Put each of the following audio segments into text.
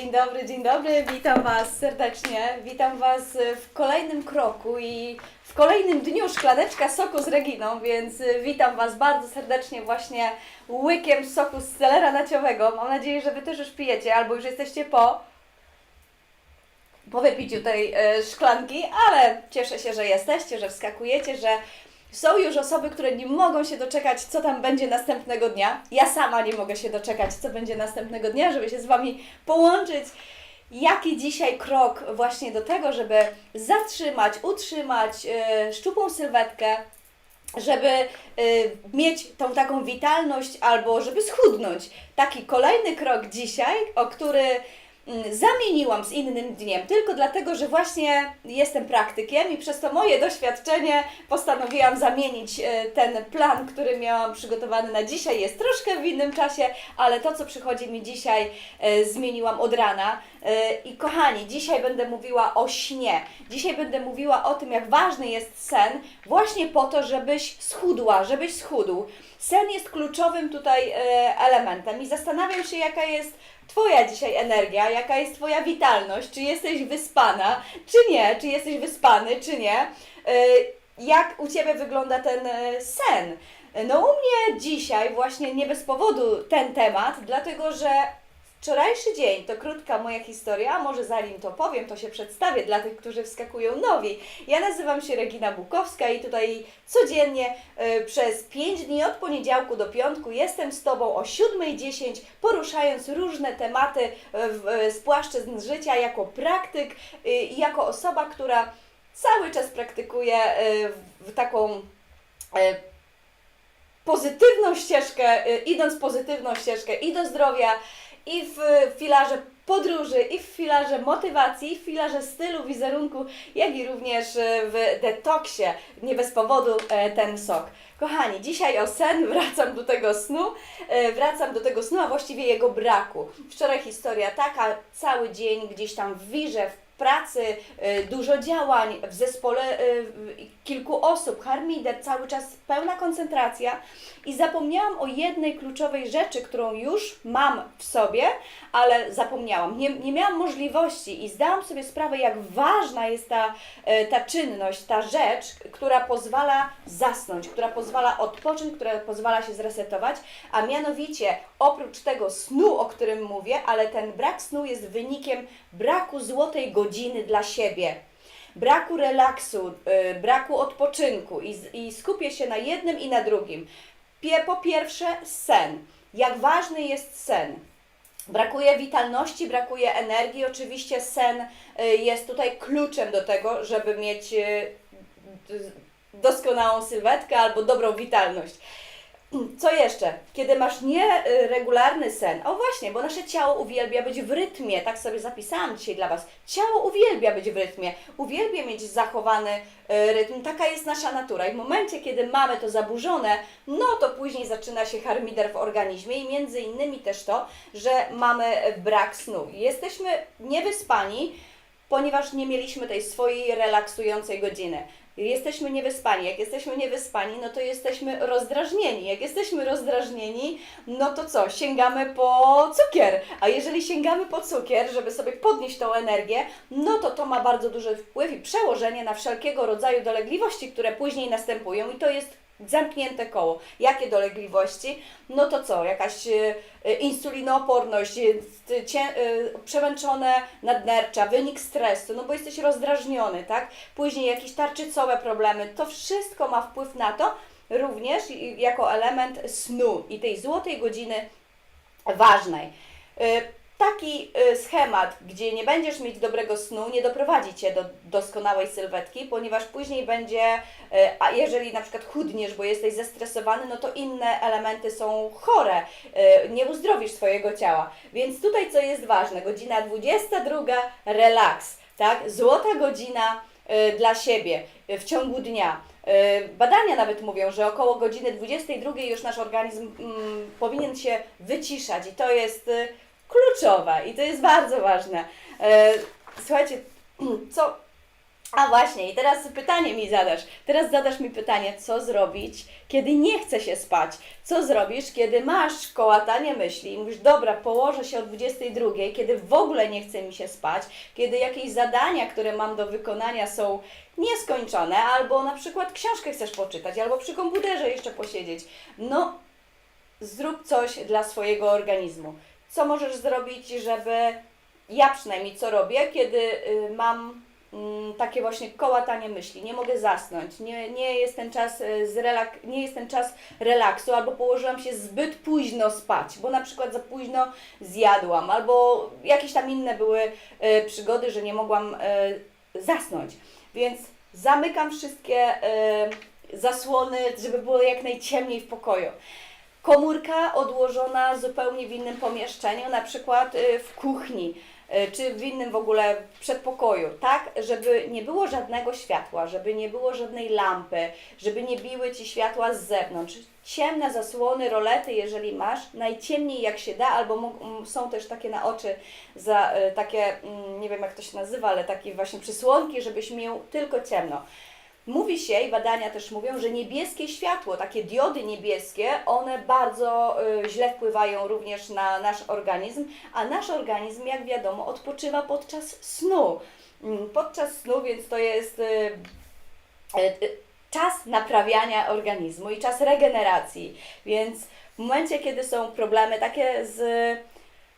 Dzień dobry, dzień dobry, witam Was serdecznie. Witam Was w kolejnym kroku i w kolejnym dniu szklaneczka soku z Reginą, więc witam Was bardzo serdecznie właśnie łykiem soku z selera naciowego. Mam nadzieję, że Wy też już pijecie albo już jesteście po, po wypiciu tej y, szklanki, ale cieszę się, że jesteście, że wskakujecie, że są już osoby, które nie mogą się doczekać, co tam będzie następnego dnia. Ja sama nie mogę się doczekać, co będzie następnego dnia, żeby się z Wami połączyć. Jaki dzisiaj krok właśnie do tego, żeby zatrzymać, utrzymać yy, szczupłą sylwetkę, żeby y, mieć tą taką witalność albo żeby schudnąć. Taki kolejny krok dzisiaj, o który zamieniłam z innym dniem, tylko dlatego, że właśnie jestem praktykiem i przez to moje doświadczenie postanowiłam zamienić y, ten plan, który miałam przygotowany na dzisiaj. Jest troszkę w innym czasie, ale to, co przychodzi mi dzisiaj, y, zmieniłam od rana. Y, I kochani, dzisiaj będę mówiła o śnie. Dzisiaj będę mówiła o tym, jak ważny jest sen, właśnie po to, żebyś schudła, żebyś schudł. Sen jest kluczowym tutaj e, elementem i zastanawiam się, jaka jest Twoja dzisiaj energia, jaka jest Twoja witalność, czy jesteś wyspana, czy nie, czy jesteś wyspany, czy nie. E, Jak u Ciebie wygląda ten e, sen? No u mnie dzisiaj właśnie nie bez powodu ten temat, dlatego że Wczorajszy dzień to krótka moja historia, a może zanim to powiem, to się przedstawię dla tych, którzy wskakują nowi. Ja nazywam się Regina Bukowska i tutaj codziennie y, przez 5 dni od poniedziałku do piątku jestem z Tobą o 7.10, poruszając różne tematy y, y, z płaszczyzn życia jako praktyk y, i jako osoba, która cały czas praktykuje y, w taką y, pozytywną ścieżkę, y, idąc pozytywną ścieżkę i do zdrowia, i w filarze podróży, i w filarze motywacji, i w filarze stylu, wizerunku, jak i również y, w detoksie. Nie bez powodu e, ten sok. Kochani, dzisiaj o sen, wracam do tego snu, e, wracam do tego snu, a właściwie jego braku. Wczoraj historia taka, cały dzień gdzieś tam w wirze, w pracy, y, dużo działań w zespole y, kilku osób, harmider, cały czas pełna koncentracja i zapomniałam o jednej kluczowej rzeczy, którą już mam w sobie, ale zapomniałam. Nie, nie miałam możliwości i zdałam sobie sprawę, jak ważna jest ta, y, ta czynność, ta rzecz, która pozwala zasnąć, która pozwala odpocząć, która pozwala się zresetować, a mianowicie oprócz tego snu, o którym mówię, ale ten brak snu jest wynikiem braku złotej godziny dla siebie. Braku relaksu, y, braku odpoczynku i, i skupię się na jednym i na drugim. Po pierwsze, sen. Jak ważny jest sen? Brakuje witalności, brakuje energii. Oczywiście sen y, jest tutaj kluczem do tego, żeby mieć y, doskonałą sylwetkę albo dobrą witalność. Co jeszcze? Kiedy masz nieregularny sen, o właśnie, bo nasze ciało uwielbia być w rytmie, tak sobie zapisałam dzisiaj dla Was. Ciało uwielbia być w rytmie, uwielbia mieć zachowany e, rytm, taka jest nasza natura. I w momencie, kiedy mamy to zaburzone, no to później zaczyna się harmider w organizmie i między innymi też to, że mamy brak snu. Jesteśmy niewyspani, ponieważ nie mieliśmy tej swojej relaksującej godziny. Jesteśmy niewyspani. Jak jesteśmy niewyspani, no to jesteśmy rozdrażnieni. Jak jesteśmy rozdrażnieni, no to co? Sięgamy po cukier. A jeżeli sięgamy po cukier, żeby sobie podnieść tą energię, no to to ma bardzo duży wpływ i przełożenie na wszelkiego rodzaju dolegliwości, które później następują i to jest zamknięte koło. Jakie dolegliwości? No to co? Jakaś y, y, insulinooporność, y, cię, przemęczone nadnercza, wynik stresu, no bo jesteś rozdrażniony, tak? Później jakieś tarczycowe problemy. To wszystko ma wpływ na to, również jako element snu i tej złotej godziny ważnej. Taki y, schemat, gdzie nie będziesz mieć dobrego snu, nie doprowadzi Cię do doskonałej sylwetki, ponieważ później będzie, y, a jeżeli na przykład chudniesz, bo jesteś zestresowany, no to inne elementy są chore, y, nie uzdrowisz swojego ciała. Więc tutaj co jest ważne, godzina 22, relaks, tak? Złota godzina dla siebie w ciągu dnia. Badania nawet mówią, że około godziny 22 już nasz organizm mm, powinien się wyciszać i to jest kluczowe i to jest bardzo ważne. E, Słuchajcie, co A właśnie, i teraz pytanie mi zadasz. Teraz zadasz mi pytanie, co zrobić, kiedy nie chce się spać? Co zrobisz, kiedy masz kołatanie myśli i mówisz, dobra, położę się o 22, kiedy w ogóle nie chce mi się spać, kiedy jakieś zadania, które mam do wykonania są nieskończone, albo na przykład książkę chcesz poczytać, albo przy komputerze jeszcze posiedzieć. No, zrób coś dla swojego organizmu. Co możesz zrobić, żeby ja przynajmniej co robię, kiedy y, mam mm, takie właśnie kołatanie myśli, nie mogę zasnąć, nie, nie, jest ten czas y, z relak- nie jest ten czas relaksu, albo położyłam się zbyt późno spać, bo na przykład za późno zjadłam, albo jakieś tam inne były y, przygody, że nie mogłam zasnąć. Więc zamykam wszystkie zasłony, żeby było jak najciemniej w pokoju komórka odłożona zupełnie w innym pomieszczeniu, na przykład y, w kuchni y, czy w innym w ogóle przedpokoju, tak, żeby nie było żadnego światła, żeby nie było żadnej lampy, żeby nie biły Ci światła z zewnątrz. Ciemne zasłony, rolety, jeżeli masz, najciemniej jak się da, albo są też takie na oczy, za, y, takie, mm, nie wiem jak to się nazywa, ale takie właśnie przysłonki, żebyś miał tylko ciemno. Mówi się i badania też mówią, że niebieskie światło, takie diody niebieskie, one bardzo y, źle wpływają również na nasz organizm, a nasz organizm, jak wiadomo, odpoczywa podczas snu. Mm, Podczas snu, więc to jest y, y, y, czas naprawiania organizmu i czas regeneracji. Więc w momencie, kiedy są problemy takie z,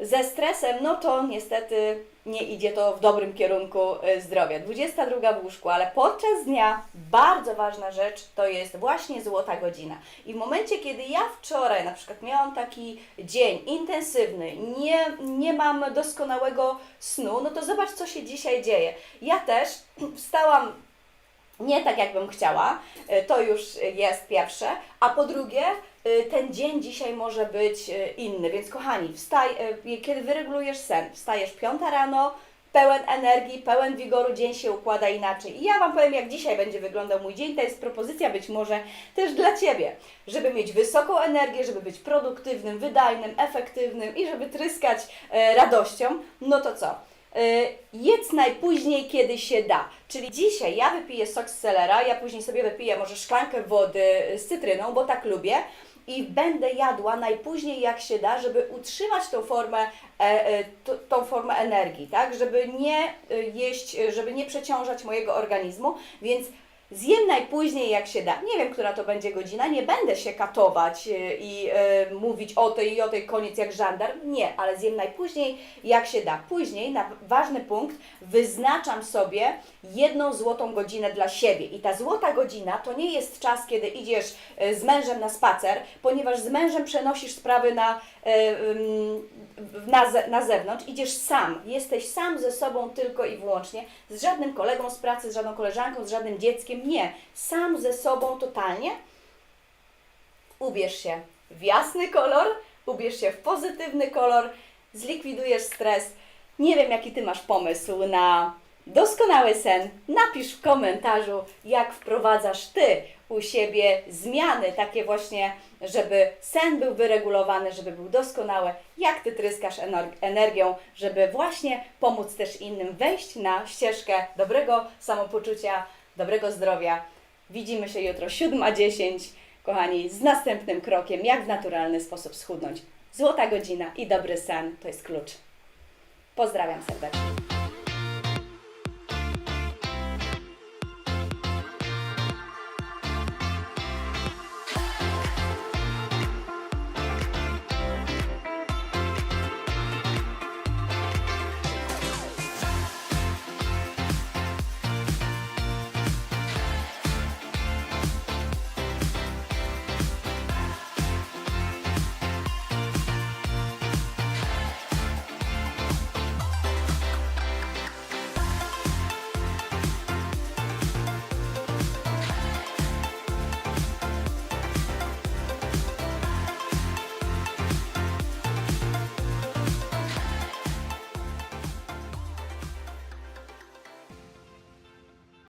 ze stresem, no to niestety nie idzie to w dobrym kierunku y, zdrowia. 22 w łóżku, ale podczas dnia bardzo ważna rzecz to jest właśnie złota godzina. I w momencie, kiedy ja wczoraj na przykład miałam taki dzień intensywny, nie, nie mam doskonałego snu, no to zobacz, co się dzisiaj dzieje. Ja też wstałam nie tak, jakbym chciała, y, to już jest pierwsze, a po drugie, ten dzień dzisiaj może być y, inny, więc kochani, wstaj, y, kiedy wyregulujesz sen, wstajesz piąta rano, pełen energii, pełen wigoru, dzień się układa inaczej. I ja Wam powiem, jak dzisiaj będzie wyglądał mój dzień, to jest propozycja być może też dla Ciebie, żeby mieć wysoką energię, żeby być produktywnym, wydajnym, efektywnym i żeby tryskać radością, no to co? Y, jedz najpóźniej, kiedy się da. Czyli dzisiaj ja wypiję sok z selera, ja później sobie wypiję może szklankę wody z cytryną, bo tak lubię. I będę jadła najpóźniej jak się da, żeby utrzymać tą formę, e, e, tą formę energii, tak? Żeby nie e, jeść, żeby nie przeciążać mojego organizmu, więc zjem najpóźniej jak się da. Nie wiem, która to będzie godzina, nie będę się katować e, i e, mówić o tej i o tej koniec jak żandarm. Nie, ale zjem najpóźniej jak się da. Później, na ważny punkt, wyznaczam sobie jedną złotą godzinę dla siebie. I ta złota godzina to nie jest czas, kiedy idziesz e, z mężem na spacer, ponieważ z mężem przenosisz sprawy na, na, ze, na zewnątrz, idziesz sam. Jesteś sam ze sobą tylko i wyłącznie, z żadnym kolegą z pracy, z żadną koleżanką, z żadnym dzieckiem. Nie, sam ze sobą totalnie. Ubierz się w jasny kolor, ubierz się w pozytywny kolor, zlikwidujesz stres. Nie wiem, jaki Ty masz pomysł na doskonały sen. Napisz w komentarzu, jak wprowadzasz Ty u siebie zmiany, takie właśnie, żeby sen był wyregulowany, żeby był doskonały, jak Ty tryskasz ener- energią, żeby właśnie pomóc też innym wejść na ścieżkę dobrego samopoczucia, dobrego zdrowia. Widzimy się jutro 7.10, kochani, z następnym krokiem, jak w naturalny sposób schudnąć. Złota godzina i dobry sen to jest klucz. Pozdrawiam serdecznie.